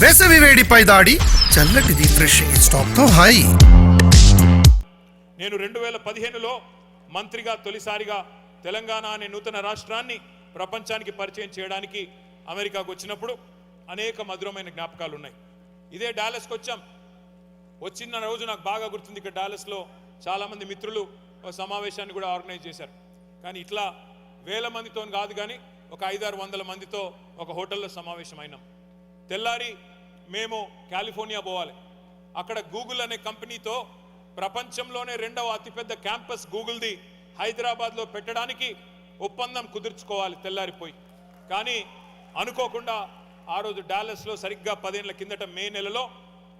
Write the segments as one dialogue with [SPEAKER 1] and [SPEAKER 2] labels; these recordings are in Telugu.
[SPEAKER 1] వేసవి వేడిపై దాడి. చల్లటి రిఫ్రెషింగ్ స్టాప్తో
[SPEAKER 2] నేను రెండు వేల పదిహేనులో మంత్రిగా తొలిసారిగా తెలంగాణ అనే నూతన రాష్ట్రాన్ని ప్రపంచానికి పరిచయం చేయడానికి అమెరికాకు వచ్చినప్పుడు అనేక మధురమైన జ్ఞాపకాలు ఉన్నాయి ఇదే డాలస్కి వచ్చాం. వచ్చిన రోజు నాకు బాగా గుర్తుంది ఇక్కడ డాలస్లో చాలామంది మిత్రులు ఒక సమావేశాన్ని కూడా ఆర్గనైజ్ చేశారు. కానీ ఇట్లా వేల మందితో కాదు కానీ ఒక ఐదారు వందల మందితో ఒక హోటల్లో సమావేశం అయినాం తెల్లారి మేము కాలిఫోర్నియా పోవాలి. అక్కడ గూగుల్ అనే కంపెనీతో ప్రపంచంలోనే రెండవ అతిపెద్ద క్యాంపస్ గూగుల్ది హైదరాబాద్లో పెట్టడానికి ఒప్పందం కుదుర్చుకోవాలి తెల్లారిపోయి. కానీ అనుకోకుండా ఆ రోజు డాలస్లో సరిగ్గా పదేళ్ళ కిందట మే నెలలో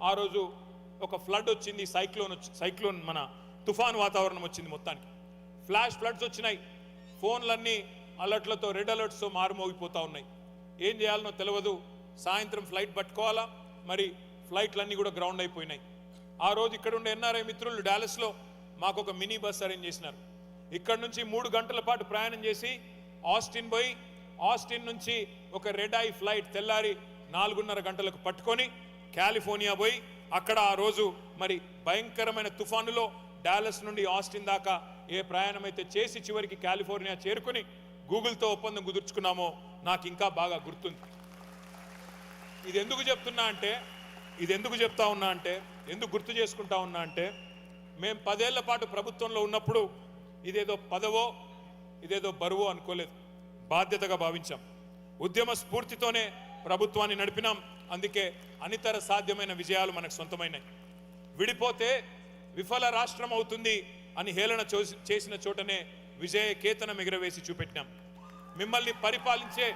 [SPEAKER 2] ఆ రోజు ఒక ఫ్లడ్ వచ్చింది సైక్లోన్ వచ్చి సైక్లోన్ మన తుఫాన్ వాతావరణం వచ్చింది మొత్తానికి. ఫ్లాష్ ఫ్లడ్స్ వచ్చినాయి. ఫోన్లన్నీ అలర్ట్లతో రెడ్ అలర్ట్స్తో మారుమోగిపోతూ ఉన్నాయి. ఏం చేయాలనో తెలియదు సాయంత్రం ఫ్లైట్ పట్టుకోవాలా? మరి ఫ్లైట్లన్నీ కూడా గ్రౌండ్ అయిపోయినాయి. ఆ రోజు ఇక్కడ ఉండే ఎన్ఆర్ఐ మిత్రులు డాలస్లో మాకు ఒక మినీ బస్ అరేంజ్ చేసినారు. ఇక్కడ నుంచి మూడు గంటల పాటు ప్రయాణం చేసి ఆస్టిన్ పోయి ఆస్టిన్ నుంచి ఒక రెడ్ ఐ ఫ్లైట్ తెల్లారి నాలుగున్నర గంటలకు పట్టుకొని కాలిఫోర్నియా పోయి అక్కడ ఆ రోజు మరి భయంకరమైన తుఫానులో డాలస్ నుండి ఆస్టిన్ దాకా ఏ ప్రయాణం అయితే చేసి చివరికి కాలిఫోర్నియా చేరుకొని గూగుల్తో ఒప్పందం కుదుర్చుకున్నామో నాకు ఇంకా బాగా గుర్తుంది. ఇది ఎందుకు చెప్తున్నా అంటే ఇది ఎందుకు చెప్తా ఉన్నా అంటే ఎందుకు గుర్తు చేసుకుంటా ఉన్నా అంటే మేము పదేళ్ళ పాటు ప్రభుత్వంలో ఉన్నప్పుడు ఇదేదో పదవో ఇదేదో బరువో అనుకోలేదు. బాధ్యతగా భావించాం. ఉద్యమ స్ఫూర్తితోనే ప్రభుత్వాన్ని నడిపినాం. అందుకే అనితర సాధ్యమైన విజయాలు మనకు సొంతమైనాయి. విడిపోతే విఫల రాష్ట్రం అవుతుంది అని హేళన చేసిన చోటనే విజయ కేతనం ఎగురవేసి చూపెట్టాం మిమ్మల్ని పరిపాలించే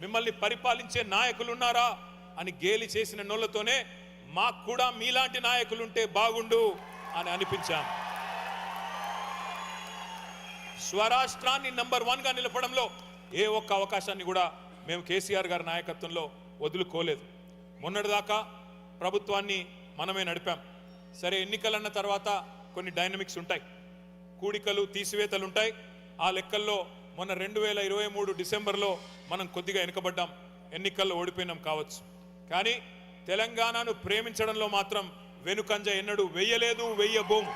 [SPEAKER 2] మిమ్మల్ని పరిపాలించే నాయకులున్నారా అని గేలి చేసిన నోళ్ళతోనే మాకు కూడా మీలాంటి నాయకులుంటే బాగుండు అని అనిపించాం. స్వరాష్ట్రాన్ని నంబర్ వన్గా నిలపడంలో ఏ ఒక్క అవకాశాన్ని కూడా మేము కేసీఆర్ గారి నాయకత్వంలో వదులుకోలేదు. మొన్నటిదాకా ప్రభుత్వాన్ని మనమే నడిపాం. సరే ఎన్నికలన్న తర్వాత కొన్ని డైనమిక్స్ ఉంటాయి. కూడికలు తీసివేతలు ఉంటాయి ఆ లెక్కల్లో మొన్న రెండు వేల ఇరవై మూడు డిసెంబర్లో మనం కొద్దిగా వెనుకబడ్డాం. ఎన్నికల్లో ఓడిపోయినాం కావచ్చు. కానీ తెలంగాణను ప్రేమించడంలో మాత్రం వెనుకంజ ఎన్నడూ వెయ్యలేదు వెయ్యబోము.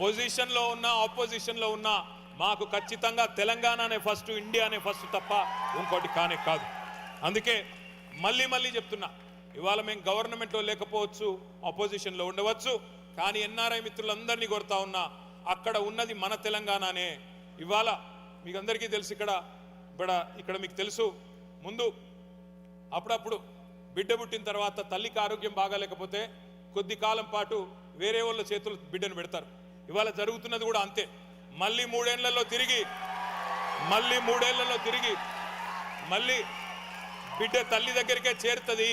[SPEAKER 2] పొజిషన్లో ఉన్న ఆపోజిషన్లో ఉన్న మాకు ఖచ్చితంగా తెలంగాణనే ఫస్ట్ ఇండియానే ఫస్ట్ తప్ప ఇంకోటి కానే కాదు. అందుకే మళ్ళీ మళ్ళీ చెప్తున్నా ఇవాళ మేము గవర్నమెంట్లో లేకపోవచ్చు ఆపోజిషన్లో ఉండవచ్చు కానీ ఎన్ఆర్ఐ మిత్రులందరినీ కొడతా ఉన్నా అక్కడ ఉన్నది మన తెలంగాణనే. ఇవాళ మీకు అందరికీ తెలుసు ఇక్కడ ఇక్కడ ఇక్కడ మీకు తెలుసు. ముందు అప్పుడప్పుడు బిడ్డ పుట్టిన తర్వాత తల్లికి ఆరోగ్యం బాగాలేకపోతే కొద్ది కాలం పాటు వేరే వాళ్ళ చేతులు బిడ్డను పెడతారు. ఇవాళ జరుగుతున్నది కూడా అంతే. మళ్ళీ మూడేళ్ళలో తిరిగి మళ్ళీ మూడేళ్ళలో తిరిగి మళ్ళీ బిడ్డ తల్లి దగ్గరికే చేరుతుంది.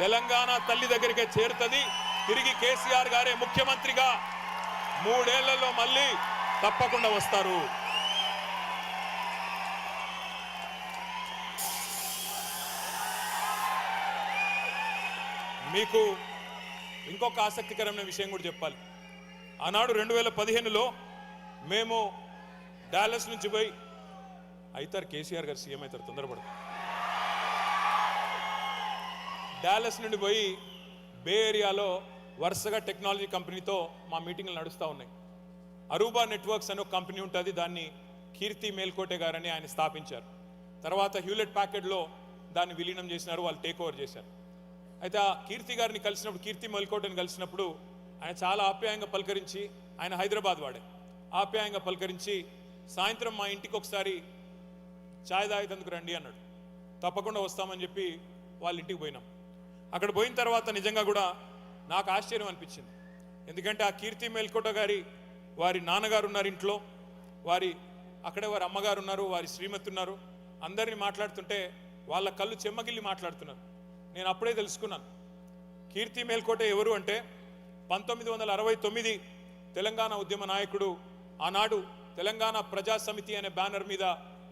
[SPEAKER 2] తెలంగాణ తల్లి దగ్గరికే చేరుతుంది. తిరిగి కేసీఆర్ గారే ముఖ్యమంత్రిగా. మూడేళ్ళలో మళ్ళీ తప్పకుండా వస్తారు. మీకు ఇంకొక ఆసక్తికరమైన విషయం కూడా చెప్పాలి. ఆనాడు రెండు వేల పదిహేనులో మేము డాలస్ నుంచి పోయి అవుతారు కేసీఆర్ గారు సీఎం అవుతారు తొందరపడ డాలస్ నుండి పోయి బే ఏరియాలో వరుసగా టెక్నాలజీ కంపెనీతో మా మీటింగ్లు నడుస్తూ ఉన్నాయి. అరూబా నెట్వర్క్స్ అనే ఒక కంపెనీ ఉంటుంది దాన్ని కీర్తి మేల్కోటే గారని ఆయన స్థాపించారు. తర్వాత హ్యూలెట్ ప్యాకెట్లో దాన్ని విలీనం చేసినారు వాళ్ళు టేక్ ఓవర్ చేశారు. అయితే ఆ కీర్తి గారిని కలిసినప్పుడు కీర్తి మేల్కోటని కలిసినప్పుడు ఆయన చాలా ఆప్యాయంగా పలకరించి ఆయన హైదరాబాద్ వాడే. ఆప్యాయంగా పలకరించి సాయంత్రం మా ఇంటికి ఒకసారి ఛాయ్ తాగేందుకు రండి అన్నాడు. తప్పకుండా వస్తామని చెప్పి వాళ్ళ ఇంటికి పోయినాం. అక్కడ పోయిన తర్వాత నిజంగా కూడా నాకు ఆశ్చర్యం అనిపించింది. ఎందుకంటే ఆ కీర్తి మేల్కోట గారి వారి నాన్నగారు ఉన్నారు ఇంట్లో వారి అక్కడే వారి అమ్మగారు ఉన్నారు వారి శ్రీమతి ఉన్నారు. అందరిని మాట్లాడుతుంటే వాళ్ళ కళ్ళు చెమ్మగిల్లి మాట్లాడుతున్నారు. నేను అప్పుడే తెలుసుకున్నాను. కీర్తి మేల్కోట ఎవరు అంటే పంతొమ్మిది వందల అరవై తొమ్మిది తెలంగాణ ఉద్యమ నాయకుడు ఆనాడు తెలంగాణ ప్రజా సమితి అనే బ్యానర్ మీద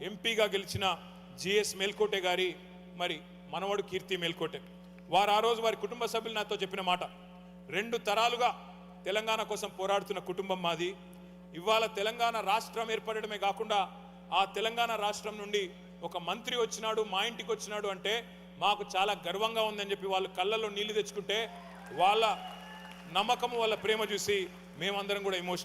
[SPEAKER 2] ఎంపీగా గెలిచిన జిఎస్ మేల్కోటే గారి మరి మనవడు కీర్తి మేల్కోటే. వారు ఆ రోజు వారి కుటుంబ సభ్యులు నాతో చెప్పిన మాట రెండు తరాలుగా తెలంగాణ కోసం పోరాడుతున్న కుటుంబం మాది. ఇవాళ తెలంగాణ రాష్ట్రం ఏర్పడడమే కాకుండా ఆ తెలంగాణ రాష్ట్రం నుండి ఒక మంత్రి వచ్చినాడు మా ఇంటికి వచ్చినాడు అంటే మాకు చాలా గర్వంగా ఉందని చెప్పి వాళ్ళు కళ్ళల్లో నీళ్ళు తెచ్చుకుంటే వాళ్ళ నమ్మకం వాళ్ళ ప్రేమ చూసి మేమందరం కూడా ఎమోషన్